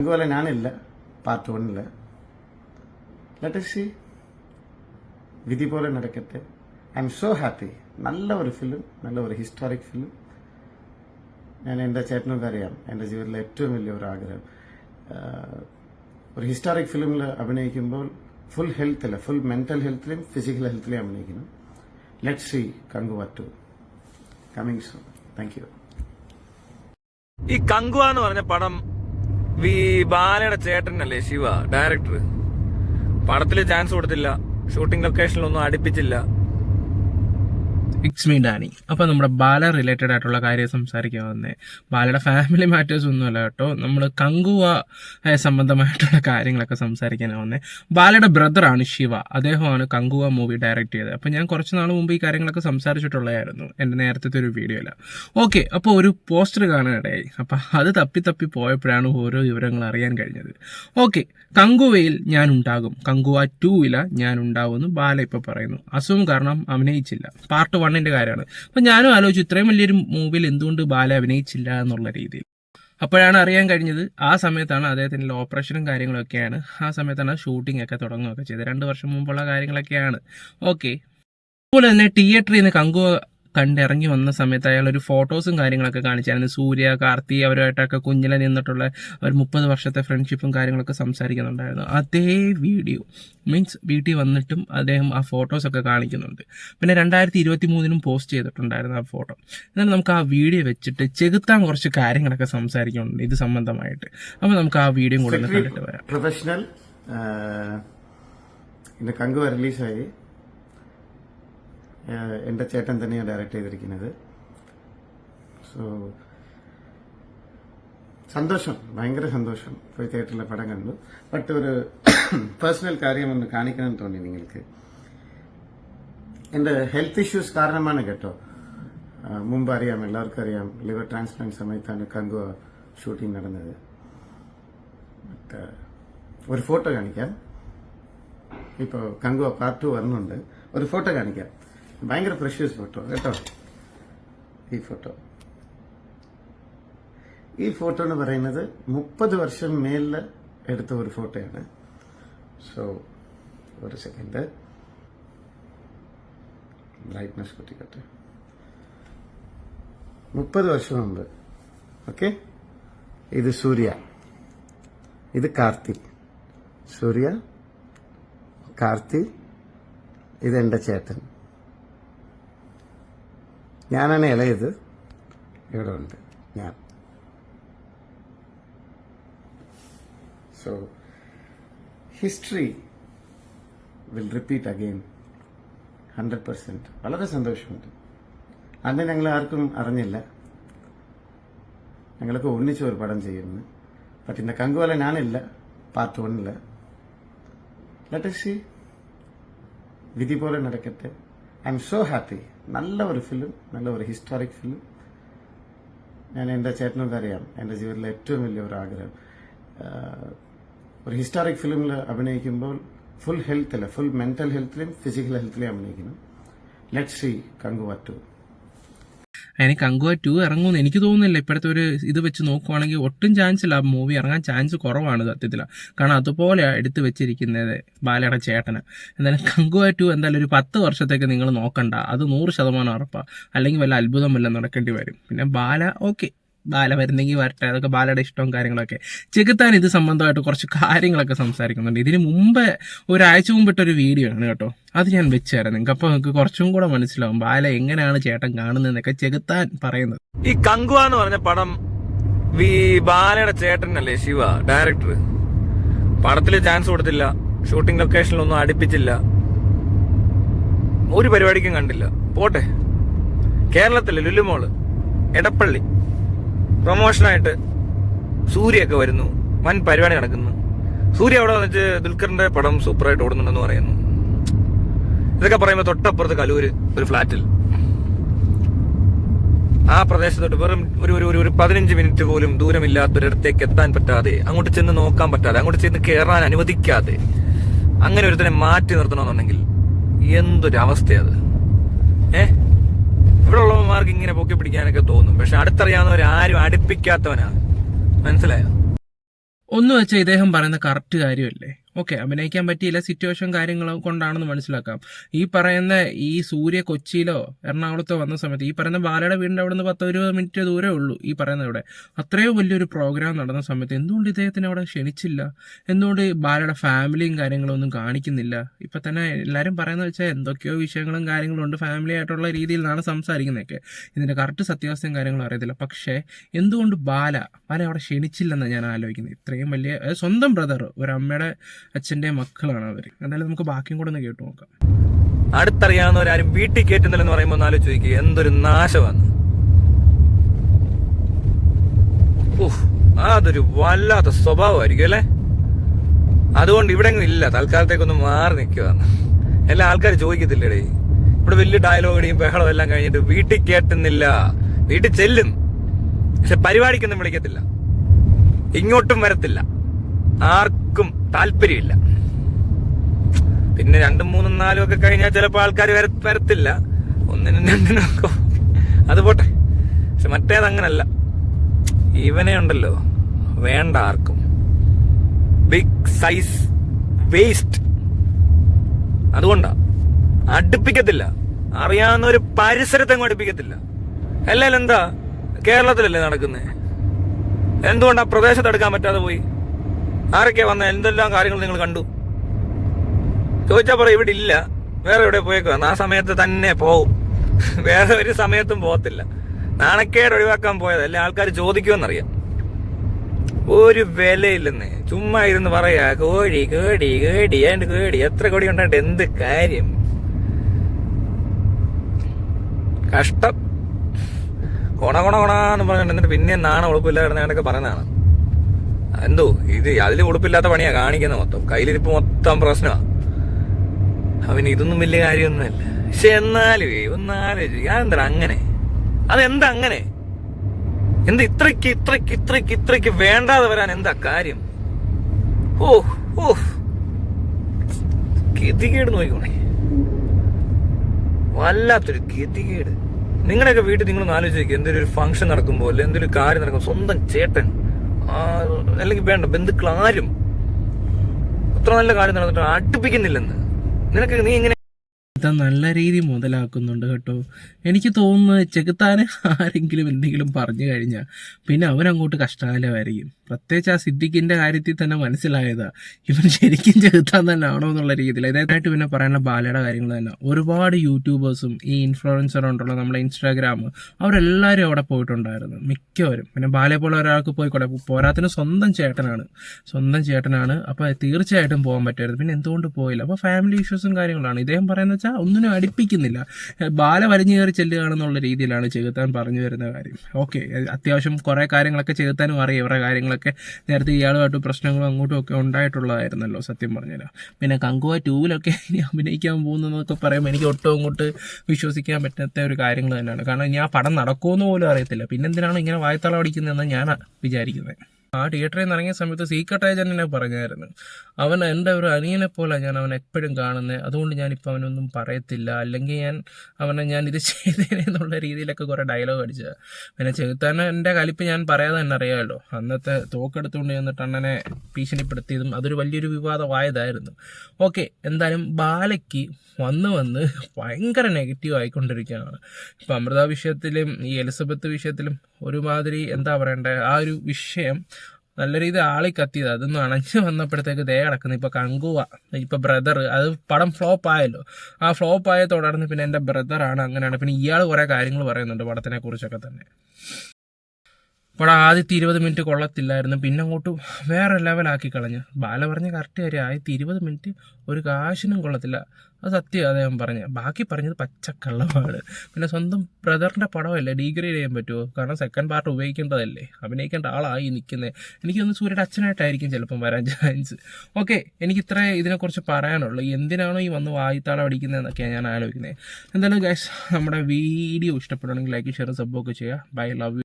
അതുപോലെ ഞാനില്ല പാർട്ട് വണ്ണിൽ ലെറ്റ് സി വിധി പോലെ നടക്കട്ടെ. ഐ എം സോ ഹാപ്പി നല്ല ഒരു ഫിലിം നല്ല ഒരു ഹിസ്റ്റോറിക് ഫിലിം ഞാൻ എന്റെ ചേട്ടനൊക്കെ അറിയാം എന്റെ ജീവിതത്തിലെ ഏറ്റവും വലിയ ഒരു ആഗ്രഹം. ഒരു ഹിസ്റ്റോറിക് ഫിലിമിൽ അഭിനയിക്കുമ്പോൾ ഫുൾ ഹെൽത്തിൽ ഫുൾ മെന്റൽ ഹെൽത്തിലും ഫിസിക്കൽ ഹെൽത്തിലും അഭിനയിക്കണം. Let see Kanguva to coming soon thank you ഈ കങ്കുവ എന്ന് പറഞ്ഞ പടം വി ബാലയുടെ ചേട്ടനല്ലേ ശിവ ഡയറക്ടർ പടത്തിൽ ചാൻസ് കൊടുത്തില്ല. ഷൂട്ടിംഗ് ലൊക്കേഷനിലൊന്നും അടുപ്പിച്ചില്ല. It's me Danny. അപ്പോൾ നമ്മുടെ ബാല റിലേറ്റഡ് ആയിട്ടുള്ള കാര്യം സംസാരിക്കാൻ വന്നേ. ബാലയുടെ ഫാമിലി മാറ്റേഴ്സ് ഒന്നുമല്ല കേട്ടോ. നമ്മൾ കങ്കുവ സംബന്ധമായിട്ടുള്ള കാര്യങ്ങളൊക്കെ സംസാരിക്കാൻ വന്നേ. ബാലയുടെ ബ്രദറാണ് ശിവ. അദ്ദേഹമാണ് കങ്കുവ മൂവി ഡയറക്റ്റ് ചെയ്തത്. അപ്പോൾ ഞാൻ കുറച്ച് നാൾ മുമ്പ് ഈ കാര്യങ്ങളൊക്കെ സംസാരിച്ചിട്ടുള്ളതായിരുന്നു എന്റെ നേരത്തെ ഒരു വീഡിയോയിൽ ഓക്കെ അപ്പോൾ ഒരു പോസ്റ്റർ കാണാനിടയായി. അപ്പോൾ അത് തപ്പി തപ്പി പോയപ്പോഴാണ് ഓരോ വിവരങ്ങൾ അറിയാൻ കഴിഞ്ഞത്. ഓക്കെ കങ്കുവയിൽ ഞാൻ ഉണ്ടാകും. കങ്കുവ ടൂവില ഞാൻ ഉണ്ടാവും എന്ന് ബാല ഇപ്പോൾ പറയുന്നു. അസുഖം കാരണം അഭിനയിച്ചില്ല. പാർട്ട് വണ്ണിന്റെ കാര്യമാണ്. അപ്പം ഞാനും ആലോചിച്ചു ഇത്രയും വലിയൊരു മൂവിയിൽ എന്തുകൊണ്ട് ബാല അഭിനയിച്ചില്ല എന്നുള്ള രീതിയിൽ. അപ്പോഴാണ് അറിയാൻ കഴിഞ്ഞത് ആ സമയത്താണ് അദ്ദേഹത്തിന്റെ ഓപ്പറേഷനും കാര്യങ്ങളൊക്കെയാണ്. ആ സമയത്താണ് ഷൂട്ടിംഗ് ഒക്കെ തുടങ്ങുകയൊക്കെ ചെയ്തത്. രണ്ട് വർഷം മുമ്പുള്ള കാര്യങ്ങളൊക്കെയാണ്. ഓക്കെ. അതുപോലെ തന്നെ തിയേറ്ററിൽ നിന്ന് കങ്കുവ കണ്ടിറങ്ങി വന്ന സമയത്ത് അയാൾ ഒരു ഫോട്ടോസും കാര്യങ്ങളൊക്കെ കാണിച്ചായിരുന്നു. സൂര്യ കാർത്തി അവരുമായിട്ടൊക്കെ കുഞ്ഞിലെ നിന്നിട്ടുള്ള ഒരു മുപ്പത് വർഷത്തെ ഫ്രണ്ട്ഷിപ്പും കാര്യങ്ങളൊക്കെ സംസാരിക്കുന്നുണ്ടായിരുന്നു. അതേ വീഡിയോ മീൻസ് വീട്ടിൽ വന്നിട്ടും അദ്ദേഹം ആ ഫോട്ടോസൊക്കെ കാണിക്കുന്നുണ്ട്. പിന്നെ രണ്ടായിരത്തി ഇരുപത്തി മൂന്നിനും പോസ്റ്റ് ചെയ്തിട്ടുണ്ടായിരുന്നു ആ ഫോട്ടോ എന്നാൽ നമുക്ക് ആ വീഡിയോ വെച്ചിട്ട് ചെകുത്താൻ കുറച്ച് കാര്യങ്ങളൊക്കെ സംസാരിക്കുന്നുണ്ട് ഇത് സംബന്ധമായിട്ട്. അപ്പോൾ നമുക്ക് ആ വീഡിയോ കൂടെ കണ്ടിട്ട് വരാം. പ്രൊഫഷണൽ റിലീസായി എന്റെ ചേട്ടൻ തന്നെയാണ് ഡയറക്റ്റ് ചെയ്തിരിക്കുന്നത്. സോ സന്തോഷം ഭയങ്കര സന്തോഷം. പോയി തിയേറ്ററിലെ പടം കണ്ടു. ബട്ട് ഒരു പേഴ്സണൽ കാര്യം ഒന്ന് കാണിക്കണം തോന്നി നിങ്ങൾക്ക്. എന്റെ ഹെൽത്ത് ഇഷ്യൂസ് കാരണമാണ് കേട്ടോ. മുമ്പ് അറിയാം എല്ലാവർക്കും അറിയാം ലിവർ ട്രാൻസ്പ്ലാന്റ് സമയത്താണ് കങ്കുവ ഷൂട്ടിംഗ് നടന്നത്. ഒരു ഫോട്ടോ കാണിക്കാം. ഇപ്പോൾ കങ്കുവ പാർട്ട് ടു വരുന്നുണ്ട് ഒരു ഫോട്ടോ കാണിക്കാം. ഭയങ്കര പ്രഷ്യസ് ഫോട്ടോ കേട്ടോ? ഈ ഫോട്ടോ ഈ ഫോട്ടോ എന്ന് പറയുന്നത് മുപ്പത് വർഷം മേലിൽ എടുത്ത ഒരു ഫോട്ടോയാണ് സോ ഒരു സെക്കൻഡ് ബ്രൈറ്റ്നസ് കുട്ടിക്കട്ടെ. മുപ്പത് വർഷം മുമ്പ്. ഓക്കെ ഇത് സൂര്യ. ഇത് കാർത്തി. സൂര്യ കാർത്തി ഇത് എന്റെ ചേട്ടൻ. ഞാനാണ് ഇളയത്. ഇവിടെ ഉണ്ട്. ഞാൻ. So history will repeat again hundred percent വളരെ സന്തോഷമുണ്ട്. അന്ന് ഞങ്ങൾ ആർക്കും അറിഞ്ഞില്ല. ഞങ്ങളൊക്കെ ഒന്നിച്ച് ഒരു പടം ചെയ്യുന്നു. ബട്ട് ഇന്ന് കങ്കുവല ഞാനില്ല പാർട്ട് വണ്ണിൽ ലെറ്റ് വിധി പോലെ നടക്കട്ടെ. ഐ എം സോ ഹാപ്പി നല്ല ഒരു ഫിലിം നല്ല ഒരു ഹിസ്റ്റോറിക് ഫിലിം ഞാൻ എന്റെ ചേട്ടനൊക്കെ അറിയാം എന്റെ ജീവിതത്തിലെ ഏറ്റവും വലിയ ഒരു ആഗ്രഹം. ഒരു ഹിസ്റ്റോറിക് ഫിലിമിൽ അഭിനയിക്കുമ്പോൾ ഫുൾ ഹെൽത്തിൽ ഫുൾ മെന്റൽ ഹെൽത്തിലും ഫിസിക്കൽ ഹെൽത്തിലും അഭിനയിക്കണം ലെറ്റ് സി കങ്കുവ ടു അതിന് കങ്കുവ ടു ഇറങ്ങുമെന്ന് എനിക്ക് തോന്നുന്നില്ല. ഇപ്പോഴത്തെ ഒരു ഇത് വെച്ച് നോക്കുവാണെങ്കിൽ ഒട്ടും ചാൻസ് ഇല്ല. മൂവി ഇറങ്ങാൻ ചാൻസ് കുറവാണ് സത്യത്തിൽ കാരണം അതുപോലെ എടുത്തു വെച്ചിരിക്കുന്നത് ബാലയുടെ ചേട്ടന്. എന്തായാലും കങ്കുവ ടു എന്തായാലും ഒരു പത്ത് വർഷത്തേക്ക് നിങ്ങൾ നോക്കണ്ട. അത് നൂറ് ശതമാനം ഉറപ്പാണ് അല്ലെങ്കിൽ വല്ല അത്ഭുതം വല്ല നടക്കേണ്ടി വരും. പിന്നെ ബാല ഓക്കെ ബാല വരുന്നെങ്കിൽ വരട്ടെ അതൊക്കെ ബാലയുടെ ഇഷ്ടവും കാര്യങ്ങളൊക്കെ. ചെകുത്താൻ ഇത് സംബന്ധമായിട്ട് കുറച്ച് കാര്യങ്ങളൊക്കെ സംസാരിക്കുന്നുണ്ട്. ഇതിന് മുമ്പ് ഒരാഴ്ച മുമ്പിട്ടൊരു വീഡിയോ ആണ് കേട്ടോ. അത് ഞാൻ വെച്ച് നിങ്ങൾക്ക് അപ്പോൾ നിങ്ങൾക്ക് കുറച്ചും കൂടെ മനസ്സിലാവും ബാല എങ്ങനെയാണ് ചേട്ടൻ കാണുന്നതെന്നൊക്കെ ചെകുത്താൻ പറയുന്നത്. ഈ കങ്കുവ എന്ന് പറഞ്ഞ പടം വി ബാലയുടെ ചേട്ടനല്ലേ ശിവ ഡയറക്ടർ പടത്തിൽ ചാൻസ് കൊടുത്തില്ല. ഷൂട്ടിംഗ് ലൊക്കേഷനിലൊന്നും അടുപ്പിച്ചില്ല. ഒരു പരിപാടിക്കും കണ്ടില്ല. പോട്ടെ. കേരളത്തിലെ ലുലുമോൾ എടപ്പള്ളി. പ്രൊമോഷനായിട്ട് സൂര്യയൊക്കെ വരുന്നു. വൻ പരിപാടി നടക്കുന്നു. സൂര്യ അവിടെ വന്നിട്ട് ദുൽഖറിന്റെ പടം സൂപ്പറായിട്ട് ഓടുന്നുണ്ടെന്ന് പറയുന്നു. ഇതൊക്കെ പറയുമ്പോൾ തൊട്ടപ്പുറത്ത് കലൂര് ഒരു ഫ്ലാറ്റിൽ. ആ പ്രദേശത്തോട്ട് വെറും ഒരു ഒരു ഒരു- പതിനഞ്ച് മിനിറ്റ് പോലും ദൂരമില്ലാത്തൊരിടത്തേക്ക് എത്താൻ പറ്റാതെ അങ്ങോട്ട് ചെന്ന് നോക്കാൻ പറ്റാതെ അങ്ങോട്ട് ചെന്ന് കയറാൻ അനുവദിക്കാതെ അങ്ങനെ ഒരുത്തനെ മാറ്റി നിർത്തണമെന്നുണ്ടെങ്കിൽ എന്തൊരു ഏഹ് ഇവിടെ ഉള്ളവന്മാർക്ക് ഇങ്ങനെ പൊക്കി പിടിക്കാനൊക്കെ തോന്നും. പക്ഷെ അടുത്തറിയാവുന്നവർ ആരും അടുപ്പിക്കാത്തവനാണ് മനസ്സിലായോ? ഒന്നു വെച്ചാൽ ഇദ്ദേഹം പറയുന്ന കറക്റ്റ് കാര്യമല്ലേ? ഓക്കെ അഭിനയിക്കാൻ പറ്റിയില്ല സിറ്റുവേഷൻ കാര്യങ്ങളും കൊണ്ടാണെന്ന് മനസ്സിലാക്കാം. ഈ പറയുന്ന ഈ സൂര്യ കൊച്ചിയിലോ എറണാകുളത്തോ വന്ന സമയത്ത് ഈ പറയുന്ന ബാലയുടെ വീടിന്റെ അവിടെ നിന്ന് പത്തോ ഇരുപത് മിനിറ്റ് ദൂരമേ ഉള്ളൂ ഈ പറയുന്ന ഇവിടെ. അത്രയോ വലിയൊരു പ്രോഗ്രാം നടന്ന സമയത്ത് എന്തുകൊണ്ട് ഇദ്ദേഹത്തിന് അവിടെ ക്ഷണിച്ചില്ല? എന്തുകൊണ്ട് ബാലയുടെ ഫാമിലിയും കാര്യങ്ങളും ഒന്നും കാണിക്കുന്നില്ല? ഇപ്പം തന്നെ എല്ലാവരും പറയുന്നത് വെച്ചാൽ എന്തൊക്കെയോ വിഷയങ്ങളും കാര്യങ്ങളും ഉണ്ട് ഫാമിലി ആയിട്ടുള്ള രീതിയിൽ രീതിയിലാണ് സംസാരിക്കുന്നതൊക്കെ. ഇതിന്റെ കറക്റ്റ് സത്യാവസ്ഥയും കാര്യങ്ങളും അറിയത്തില്ല. പക്ഷേ എന്തുകൊണ്ട് ബാല ബാല അവിടെ ക്ഷണിച്ചില്ലെന്ന് ഞാൻ ആലോചിക്കുന്നത്? ഇത്രയും വലിയ സ്വന്തം ബ്രദർ ഒരു അമ്മയുടെ അച്ഛന്റെ മക്കളാണ് അവർ എന്തായാലും നമുക്ക് ബാക്കിയും കൂടെ ഒന്ന് കേട്ടു നോക്കാം. അടുത്തറിയാവുന്നവരാരും വീട്ടിൽ കയറ്റുന്നില്ലെന്ന് പറയുമ്പോൾ ഒന്ന് ആലോചിച്ച് എന്തൊരു നാശമാണ്. അതൊരു വല്ലാത്ത സ്വഭാവമായിരിക്കും അല്ലേ? അതുകൊണ്ട് ഇവിടെ ഇല്ല. തൽക്കാലത്തേക്കൊന്ന് മാറി നിൽക്കുകയാണ് എല്ലാ ആൾക്കാർ ചോദിക്കത്തില്ലേടേ? ഇവിടെ വലിയ ഡയലോഗ് ബഹളവും ബഹളം എല്ലാം കഴിഞ്ഞിട്ട് വീട്ടിൽ കേട്ടുന്നില്ല. വീട്ടിൽ ചെല്ലും. പക്ഷെ പരിപാടിക്കൊന്നും വിളിക്കത്തില്ല. ഇങ്ങോട്ടും വരത്തില്ല. ആർക്കും താല്പര്യമില്ല. പിന്നെ രണ്ടും മൂന്നും നാലും ഒക്കെ കഴിഞ്ഞാൽ ചിലപ്പോൾ ആൾക്കാർ വര വരത്തില്ല. ഒന്നിനും രണ്ടിനും അത് പോട്ടെ. പക്ഷെ മറ്റേത് അങ്ങനല്ല. ഇവനെ ഉണ്ടല്ലോ. വേണ്ട ആർക്കും. ബിഗ് സൈസ് വേസ്റ്റ് അതുകൊണ്ടാ. അടുപ്പിക്കത്തില്ല. അറിയാവുന്ന ഒരു പരിസരത്തെങ്ങും അടുപ്പിക്കത്തില്ല. അല്ലല്ല എന്താ കേരളത്തിലല്ലേ നടക്കുന്നത് എന്തുകൊണ്ടാ പ്രദേശത്ത് എടുക്കാൻ പറ്റാതെ പോയി? ആരൊക്കെയാ വന്ന? എന്തെല്ലാം കാര്യങ്ങൾ നിങ്ങൾ കണ്ടു? ചോദിച്ചാൽ പറ ഇവിടെ ഇല്ല. വേറെ എവിടെ പോയേക്കോ ആ സമയത്ത് തന്നെ പോവും. വേറെ ഒരു സമയത്തും പോകത്തില്ല. നാണക്കേട് ഒഴിവാക്കാൻ പോയത്. എല്ലാ ആൾക്കാർ ചോദിക്കുമെന്നറിയാം. ഒരു വിലയില്ലെന്ന്. ചുമ്മാ ഇരുന്ന് പറയാ കോഴി കേടി കേടി അതിന്റെ കേടി എത്ര കോടി ഉണ്ടായിട്ട് എന്ത് കാര്യം? കഷ്ടം. കൊണ കൊണ കൊണാന്ന് പറഞ്ഞിട്ട് എന്നിട്ട് പിന്നെ നാണ ഉളുപ്പില്ലായിരുന്നൊക്കെ പറയുന്നതാണ്. എന്തോ? ഇത് അതിൽ ഉടുപ്പില്ലാത്ത പണിയാ കാണിക്കുന്നത് മൊത്തം. കയ്യിലിരിപ്പ് മൊത്തം പ്രശ്നമാണ് അവന് ഇതൊന്നും വലിയ കാര്യമൊന്നുമല്ല. പക്ഷെ എന്നാലും ഒന്നാലോചിക്കും അതെന്താ അങ്ങനെ? അതെന്താ അങ്ങനെ? എന്താ ഇത്രയ്ക്ക് ഇത്രയ്ക്ക് ഇത്രയ്ക്ക് ഇത്രയ്ക്ക് വേണ്ടാതെ വരാൻ എന്താ കാര്യം? ഓ ഓ ഗതികേട് നോക്കിക്കോണേ. വല്ലാത്തൊരു ഗതികേട്. നിങ്ങളുടെയൊക്കെ വീട്ടിൽ നിങ്ങൾ ആലോചിക്കുക എന്തെങ്കിലും ഒരു ഫംഗ്ഷൻ നടക്കുമ്പോൾ എന്തെങ്കിലും കാര്യം നടക്കുമ്പോൾ സ്വന്തം ചേട്ടൻ അല്ലെങ്കിൽ വേണ്ട ബന്ധുക്കൾ ആരും അത്ര നല്ല കാര്യം നടന്നിട്ട് അടുപ്പിക്കുന്നില്ലെന്ന്. നിനക്ക് നീ ഇങ്ങനെ ഇത് നല്ല രീതി മുതലാക്കുന്നുണ്ട് കേട്ടോ. എനിക്ക് തോന്നുന്നത് ചെകുത്താനെ ആരെങ്കിലും എന്തെങ്കിലും പറഞ്ഞു കഴിഞ്ഞാൽ പിന്നെ അവൻ അങ്ങോട്ട് പ്രത്യേകിച്ച് ആ സിദ്ദിഖിന്റെ കാര്യത്തിൽ തന്നെ മനസ്സിലായതാ. ഇവൻ ശരിക്കും ചെകുത്താൻ തന്നെ ആണോ എന്നുള്ള രീതിയിൽ. ഇതായിട്ട് പിന്നെ പറയാനുള്ള ബാലയുടെ കാര്യങ്ങൾ തന്നെ. ഒരുപാട് യൂട്യൂബേഴ്സും ഈ ഇൻഫ്ലുവൻസർ ഉണ്ടല്ലോ നമ്മുടെ ഇൻസ്റ്റാഗ്രാം അവരെല്ലാവരും അവിടെ പോയിട്ടുണ്ടായിരുന്നു. മിക്കവരും. പിന്നെ ബാലയെ പോലെ ഒരാൾക്ക് പോയിക്കോട്ടെ പോരാത്തിന് സ്വന്തം ചേട്ടനാണ്. സ്വന്തം ചേട്ടനാണ്. അപ്പോൾ തീർച്ചയായിട്ടും പോകാൻ പറ്റുമായിരുന്നു. പിന്നെ എന്തുകൊണ്ട് പോയില്ല? അപ്പോൾ ഫാമിലി ഇഷ്യൂസും കാര്യങ്ങളാണ്. ഇദ്ദേഹം പറയുന്നത് ഒന്നിനും അടുപ്പിക്കുന്നില്ല. ബാല വലിഞ്ഞു കയറി ചെല്ലുകയാണെന്നുള്ള രീതിയിലാണ് ചെകുത്താൻ പറഞ്ഞു വരുന്ന കാര്യം. ഓക്കെ അത്യാവശ്യം കുറേ കാര്യങ്ങളൊക്കെ ചെകുത്താനും അറിയാം. ഇവരുടെ കാര്യങ്ങളൊക്കെ നേരത്തെ ഇയാളുമായിട്ട് പ്രശ്നങ്ങളും അങ്ങോട്ടും ഒക്കെ ഉണ്ടായിട്ടുള്ളതായിരുന്നല്ലോ സത്യം പറഞ്ഞാൽ പിന്നെ കങ്കുവ ടൂവിലൊക്കെ ഇനി അഭിനയിക്കാൻ പോകുന്നതെന്നൊക്കെ പറയുമ്പോൾ എനിക്ക് ഒട്ടും അങ്ങോട്ട് വിശ്വസിക്കാൻ പറ്റാത്ത ഒരു കാര്യങ്ങൾ തന്നെയാണ്. കാരണം ഇനി ആ പടം നടക്കുമെന്ന് പോലും അറിയത്തില്ല. പിന്നെന്തിനാണ് ഇങ്ങനെ വായത്തളം അടിക്കുന്നതെന്ന് ഞാൻ വിചാരിക്കുന്നത്. ആ തിയേറ്ററിൽ നിന്ന് ഇറങ്ങിയ സമയത്ത് സീക്രട്ട് എന്നെ പറഞ്ഞായിരുന്നു അവൻ എന്റെ ഒരു അനിയനെ പോലെ ഞാൻ അവനെ എപ്പോഴും കാണുന്നത് അതുകൊണ്ട് ഞാനിപ്പോൾ അവനൊന്നും പറയത്തില്ല. അല്ലെങ്കിൽ ഞാൻ അവനെ ഞാൻ ഇത് ചെയ്തേനെന്നുള്ള രീതിയിലൊക്കെ കുറേ ഡയലോഗ് അടിച്ചത് പിന്നെ ചെകുത്താനെ എന്റെ കലിപ്പ് ഞാൻ പറയാതെ തന്നെ അറിയാമല്ലോ. അന്നത്തെ തോക്കെടുത്തുകൊണ്ട് ചെന്നിട്ട് അണ്ണനെ ഭീഷണിപ്പെടുത്തിയതും അതൊരു വലിയൊരു വിവാദമായതായിരുന്നു. ഓക്കെ എന്തായാലും ബാലയ്ക്ക് വന്ന് വന്ന് ഭയങ്കര നെഗറ്റീവ് ആയിക്കൊണ്ടിരിക്കുകയാണ്. ഇപ്പം അമൃത വിഷയത്തിലും ഈ എലിസബത്ത് വിഷയത്തിലും ഒരുമാതിരി എന്താ പറയണ്ടേ ആ ഒരു വിഷയം നല്ല രീതിയിൽ ആളി കത്തിയത്. അതൊന്ന് അണഞ്ഞു വന്നപ്പോഴത്തേക്ക് ദേ കിടക്കുന്നു. ഇപ്പൊ കങ്കുവ ഇപ്പൊ ബ്രദർ അത് പടം ഫ്ലോപ്പ് ആയല്ലോ. ആ ഫ്ലോപ്പ് ആയ തുടർന്ന് പിന്നെ എന്റെ ബ്രദറാണ് അങ്ങനെയാണ്. പിന്നെ ഇയാൾ കുറേ കാര്യങ്ങൾ പറയുന്നുണ്ട് പടത്തിനെ കുറിച്ചൊക്കെ തന്നെ. പടം ആദ്യത്തെ ഇരുപത് മിനിറ്റ് കൊള്ളത്തില്ലായിരുന്നു. പിന്നെ അങ്ങോട്ട് വേറെ ലെവലാക്കി കളഞ്ഞു. ബാല പറഞ്ഞ കറക്റ്റ് കാര്യം ആദ്യത്തെ ഇരുപത് മിനിറ്റ് ഒരു കാശിനും കൊള്ളത്തില്ല. അത് സത്യം അദ്ദേഹം പറഞ്ഞു. ബാക്കി പറഞ്ഞത് പച്ചക്കള്ളമാണ്. പിന്നെ സ്വന്തം ബ്രദറിന്റെ പടമല്ലേ ഡിഗ്രി ചെയ്യാൻ പറ്റുമോ കാരണം സെക്കൻഡ് പാർട്ട് ഉപയോഗിക്കേണ്ടതല്ലേ? അഭിനയിക്കേണ്ട ആളായി നിൽക്കുന്നത് എനിക്കൊന്ന് സൂര്യയുടെ അച്ഛനായിട്ടായിരിക്കും ചിലപ്പം വരാൻ ചാൻസ് ഓക്കെ എനിക്ക് ഇത്ര ഇതിനെക്കുറിച്ച് പറയാനുള്ളൂ. എന്തിനാണോ ഈ വന്ന് വായിത്താളം അടിക്കുന്നതെന്നൊക്കെയാണ് ഞാൻ ആലോചിക്കുന്നത് എന്തായാലും ഗൈസ് നമ്മുടെ വീഡിയോ ഇഷ്ടപ്പെടുകയാണെങ്കിൽ ലൈക്ക് ഷെയർ സബ്ബൊക്കെ ചെയ്യുക. Bye love